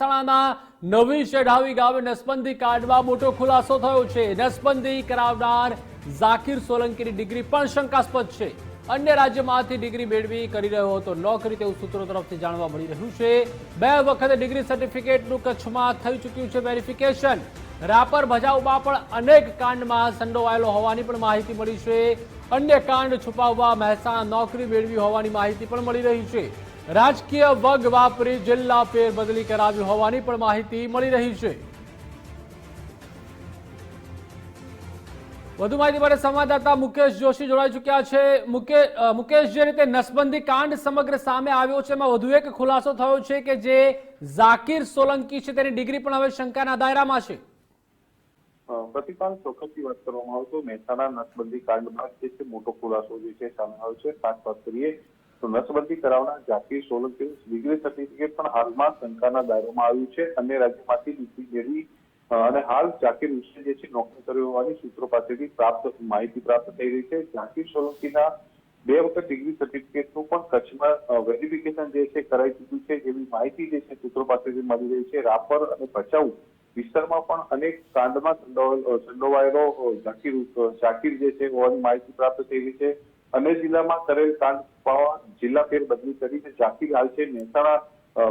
મહેસાણાના નવી ચઢાવી ગામે નસબંધી કાર્ડમાં મોટો ખુલાસો થયો છે. નસબંધી કરાવનાર ઝાકીર સોલંકીની ડિગ્રી પણ શંકાસ્પદ છે. અન્ય રાજ્યમાંથી ડિગ્રી મેળવી કરી રહ્યો હતો. નોકરી તેવું સૂત્રો તરફથી જાણવા મળી રહ્યું છે. બે વખત ડિગ્રી સર્ટિફિકેટનું કચ્છમાં થઈ ચૂક્યું છે વેરિફિકેશન. રાપર ભજાઉમાં પણ અનેક કાંડમાં સંડોવાયેલો હોવાની પણ માહિતી મળી છે. અન્ય કાંડ છુપાવવા મહેસાણા નોકરી મેળવી હોવાની માહિતી પણ મળી રહી છે. રાજકીય વગ વાપરી જિલ્લા ફેરબદલી કરાવી હોવાની પણ માહિતી મળી રહી છે. વધુ માહિતી માટે સંવાદદાતા મુકેશ જોશી જોડાઈ ચુક્યા છે. મુકેશ, જે રીતે નસબંધી કાંડ સમગ્ર સામે આવ્યો છે, એમાં વધુ એક ખુલાસો થયો છે કે જે ઝાકીર સોલંકી છે, તેની ડિગ્રી પણ હવે શંકાના દાયરામાં છે. પ્રતિપાલ ચોક્કસથી વાત કરવામાં આવતો મહેસાણા નસબંધી કાંડમાં જે છે, મોટો ખુલાસો જે છે, સામે આવ્યો છે. ખાસ વાત કરીએ તો નસબંધી કરાવનાર ઝાકીર સોલંકી ડિગ્રી સર્ટિફિકેટ પણ હાલમાં શંકાના દાયરામાં આવ્યું છે અન્ય રાજ્યમાંથી ડિગ્રી મેળવી અને હાલ ઝાકીર હુસેન જે છે નોકરી કર્યો હોવાની સૂત્રો પાસેથી પ્રાપ્ત માહિતી પ્રાપ્ત થઈ રહી છે. ઝાકીર સોલંકીના બે વખત ડિગ્રી સર્ટિફિકેટનું પણ કચ્છમાં વેરિફિકેશન જે છે કરાઈ ચૂક્યું છે જેવી માહિતી જે છે સૂત્રો પાસેથી મળી રહી છે. રાપર અને ભચાઉ વિસ્તારમાં પણ અનેક કાંડમાં સંડોવાયેલો જાકીર ઝાકીર જે છે હોવાની માહિતી પ્રાપ્ત થઈ રહી છે. અને જિલ્લામાં કરેલ કાંડ છુપાવવા જિલ્લા ફેર બદલી કરીને ઝાકીર હાલ છે મહેસાણા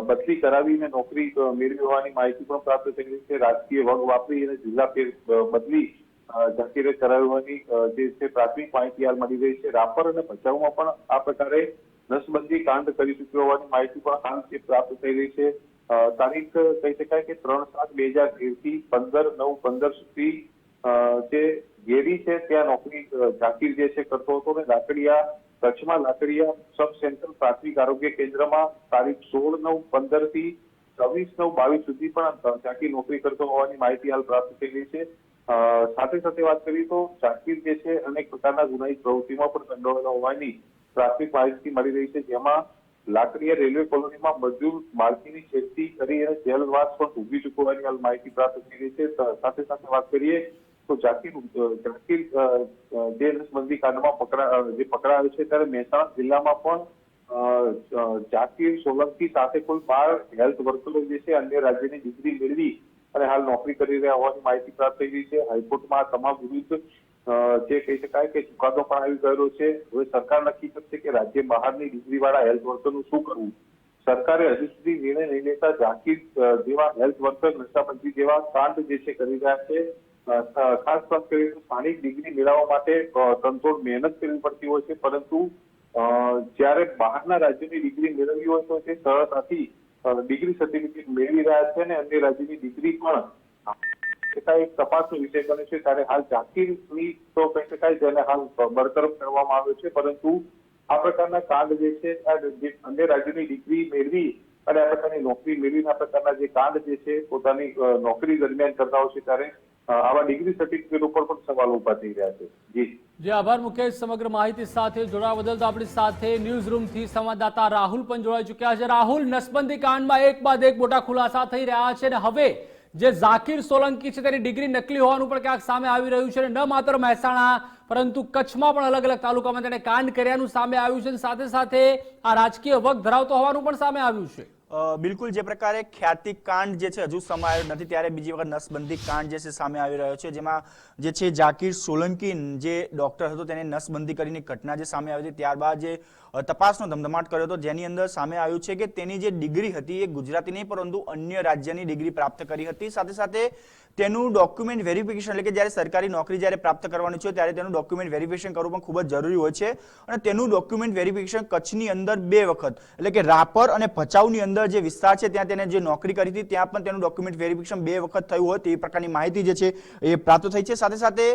બદલી કરાવીને નોકરી મેળવી હોવાની માહિતી પણ પ્રાપ્ત થઈ રહી છે. રાજકીય વગ વાપરી અને જિલ્લા ફેર બદલી અ, ઝાકીરે કરાવી હોવાની અ, જે છે પ્રાથમિક માહિતી હાલ મળી રહી છે. રાપર અને ભચાઉમાં પણ આ પ્રકારે નસબંધી કાંડ કરી ચૂક્યો હોવાની માહિતી પણ જે પ્રાપ્ત થઈ રહી છે. તારીખ કહી શકાય કે ત્રણ સાત બે હજારથી પંદર નવ પંદર સુધી જે ગેરી છે ત્યાં નોકરી ઝાકીર જે છે કરતો હતો ને લાકડિયા કચ્છમાં લાકડીયા સબ સેન્ટર પ્રાથમિક આરોગ્ય કેન્દ્રમાં તારીખ સોળ નવ પંદરથી છવ્વીસ નવ બાવીસ સુધી પણ ચાકી નોકરી કરતો હોવાની માહિતી હાલ પ્રાપ્ત થઈ છે. સાથે સાથે વાત કરીએ તો ચાકીર જે છે, અનેક પ્રકારના ગુનાહિત પ્રવૃત્તિમાં પણ સંડોવાયેલો હોવાની પ્રાથમિક માહિતી મળી રહી છે. જેમાં લાકડીયા રેલવે કોલોનીમાં મજૂર માલકીની છેડતી કરી અને જેલવાસ પણ ભોગવી ચૂકવવાની હાલ માહિતી પ્રાપ્ત થઈ રહી છે. સાથે સાથે વાત કરીએ તો જાકીર અ, જે નસબંધી કાંડમાં પકડા જે પકડાયો છે ત્યારે મહેસાણા જિલ્લામાં પણ અ, સોલંકી સાથે કુલ બાર હેલ્થ વર્કરો જે છે અન્ય રાજ્યની ડિગ્રી મેળવી અને હાલ નોકરી કરી રહ્યા હોવાની માહિતી પ્રાપ્ત થઈ રહી છે. હાઈકોર્ટમાં તમામ વિરુદ્ધ જે કહી શકાય કે ચુકાદો પણ આવી ગયેલો છે. હવે સરકાર નક્કી કરશે કે રાજ્ય બહારની ડિગ્રી વાળા હેલ્થ વર્કરનું શું કરવું? સરકારે હજુ સુધી નિર્ણય નહીં લેતા ઝાકીર જેવા હેલ્થ વર્કર નશાબંધી જેવા કાંડ જે છે કરી રહ્યા છે. ખાસ વાત કરીએ તો સ્થાનિક ડિગ્રી મેળવવા માટે અ, તનતોડ મહેનત કરવી પડતી હોય છે પરંતુ જ્યારે બહારના રાજ્યની ડિગ્રી મેળવવી હોય તો તે સરળતાથી ડિગ્રી સર્ટિફિકેટ મેળવી રહ્યા છે અને અન્ય રાજ્યની ડિગ્રી પણ શકાય એક તપાસનો વિષય બને છે. ત્યારે હાલ ઝાકીરની તો કહી શકાય જેને હાલ બરતરફ કરવામાં આવ્યો છે. પરંતુ આ પ્રકારના કાંડ જે છે અન્ય રાજ્યની ડિગ્રી મેળવી અને આ પ્રકારની નોકરી મેળવીને આ પ્રકારના જે કાંડ જે છે પોતાની નોકરી દરમિયાન કરતા હોય છે ત્યારે આવા ડિગ્રી સર્ટિફિકેટ ઉપર પણ સવાલ ઊભા થઈ રહ્યા છે. જી. આભાર મુકેશ. સમગ્ર માહિતી સાથે જોડાવા બદલ તો આપણી સાથે ન્યૂઝ રૂમથી સંવાદદાતા રાહુલ પણ જોડાઈ ચૂક્યા છે. રાહુલ, નસબંધી કાંડમાં એક બાદ એક મોટા ખુલાસા થઈ રહ્યા છે અને હવે જે ઝાકીર સોલંકી છે તેની ડિગ્રી નકલી હોવાનું પણ ક્યાંક સામે આવી રહ્યું છે ન માત્ર મહેસાણા, પરંતુ કચ્છમાં પણ અલગ અલગ તાલુકામાં તેને કાંડ કર્યાનું સામે આવ્યું છે સાથે સાથે આ રાજકીય વગ ધરાવતો હોવાનું પણ સામે આવ્યું છે. બિલકુલ જે પ્રકારે ખ્યાતિ કાંડ જે છે હજુ સમાયો નથી. ત્યારે બીજી વખત નસબંધી કાંડ જે છે સામે આવી રહ્યો છે, જેમાં જે છે જાકીર સોલંકી જે ડોક્ટર હતો તેને નસબંધી કરીને ઘટના જે સામે આવી હતી, ત્યારબાદ જે તપાસનો ધમધમાટ કર્યો હતો. જેની અંદર સામે આવ્યું છે કે તેની જે ડિગ્રી હતી એ ગુજરાતી નહીં, પરંતુ અન્ય રાજ્યની ડિગ્રી પ્રાપ્ત કરી હતી. સાથે સાથે તેનું ડોક્યુમેન્ટ વેરિફિકેશન એટલે કે જ્યારે સરકારી નોકરી જ્યારે પ્રાપ્ત કરવાની છે ત્યારે તેનું ડોક્યુમેન્ટ વેરિફિકેશન કરવું પણ ખૂબ જ જરૂરી હોય છે. અને તેનું ડોક્યુમેન્ટ વેરિફિકેશન કચ્છની અંદર બે વખત, એટલે કે રાપર અને ભચાઉની અંદર જે વિસ્તાર છે ત્યાં તેને જે નોકરી કરી હતી, ત્યાં પણ તેનું ડોક્યુમેન્ટ વેરિફિકેશન બે વખત થયું હોય તે પ્રકારની માહિતી જે છે એ પ્રાપ્ત થઈ છે. સાથે સાથે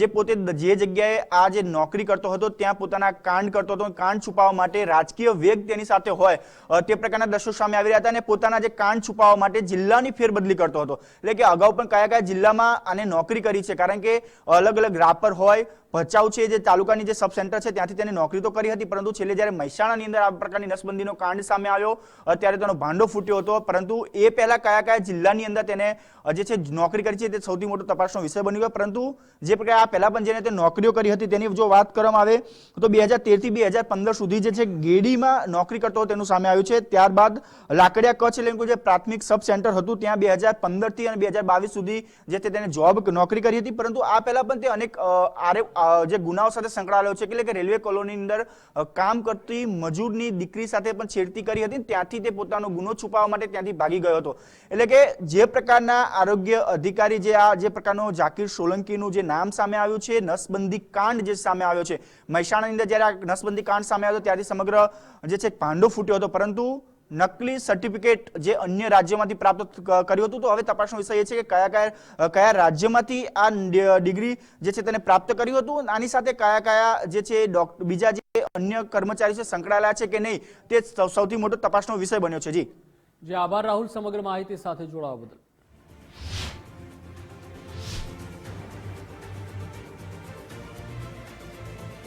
જે પોતે જે જગ્યાએ આ જે નોકરી કરતો હતો ત્યાં પોતાના કાંડ કરતો હતો. કાંડ છુપાવવા માટે રાજકીય વેગ તેની સાથે હોય તે પ્રકારના દ્રશ્યો સામે આવી રહ્યા હતા અને પોતાના જે કાંડ છુપાવવા માટે જિલ્લાની ફેરબદલી કરતો હતો. એટલે કે અગાઉ પણ કયા કયા જિલ્લામાં આને નોકરી કરી છે? કારણ કે અલગ અલગ રાપર હોય, ભચાઉ છે જે તાલુકાની જે સબ સેન્ટર છે, ત્યાંથી તેને નોકરી તો કરી હતી, પરંતુ છેલ્લે જ્યારે મહેસાણાની અંદર આ પ્રકારની નસબંધીનો કાંડ સામે આવ્યો ત્યારે તેનો ભાંડો ફૂટ્યો હતો. પરંતુ એ પહેલા કયા કયા જિલ્લાની અંદર તેને જે છે, નોકરી કરી છે તે સૌથી મોટો તપાસનો વિષય બની ગયો. પરંતુ જે પ્રકારે આ પહેલા પણ જેને તે નોકરીઓ કરી હતી તેની જો વાત કરવામાં આવે, તો બે હજાર તેરથી બે હજાર પંદર સુધી જે છે ગેડીમાં નોકરી કરતો તેનું સામે આવ્યું છે. ત્યારબાદ લાકડિયા કચ્છ એટલે જે પ્રાથમિક સબ સેન્ટર હતું, ત્યાં બે હજાર પંદરથી અને બે હજાર બાવીસ સુધી જે તે તેને જોબ નોકરી કરી હતી, પરંતુ આ પહેલા પણ તે અનેક આરે જે ગુનાઓ સાથે સંકળાયેલો છે, એટલે કે રેલવે કોલોની અંદર કામ કરતી મજૂરની દીકરી સાથે પણ છેડતી કરી હતી, ત્યાંથી તે પોતાનો ગુનો છુપાવવા માટે ત્યાંથી ભાગી ગયો હતો. એટલે કે જે પ્રકારના આરોગ્ય અધિકારી જે આ, જે પ્રકારનો જાકીર સોલંકીનું જે નામ સામે આવ્યું છે, નસબંધી કાંડ જે સામે આવ્યો છે, મહેસાણાની અંદર જ્યારે આ નસબંધી કાંડ સામે આવ્યો ત્યારથી સમગ્ર, જે છે પાંડો ફૂટ્યો હતો, પરંતુ નકલી સર્ટિફિકેટ જે અન્ય રાજ્યમાંથી પ્રાપ્ત કર્યું હતું, તો હવે તપાસનો વિષય એ છે કે કયા કયા કયા રાજ્યમાંથી આ ડિગ્રી જે છે તેને પ્રાપ્ત કર્યું હતું આની સાથે કયા કયા જે છે બીજા જે અન્ય કર્મચારી છે સંકળાયેલા છે કે નહીં, તે સૌથી મોટો તપાસનો વિષય બન્યો છે. જી. જે, આભાર રાહુલ, સમગ્ર માહિતી સાથે જોડાવા બદલ.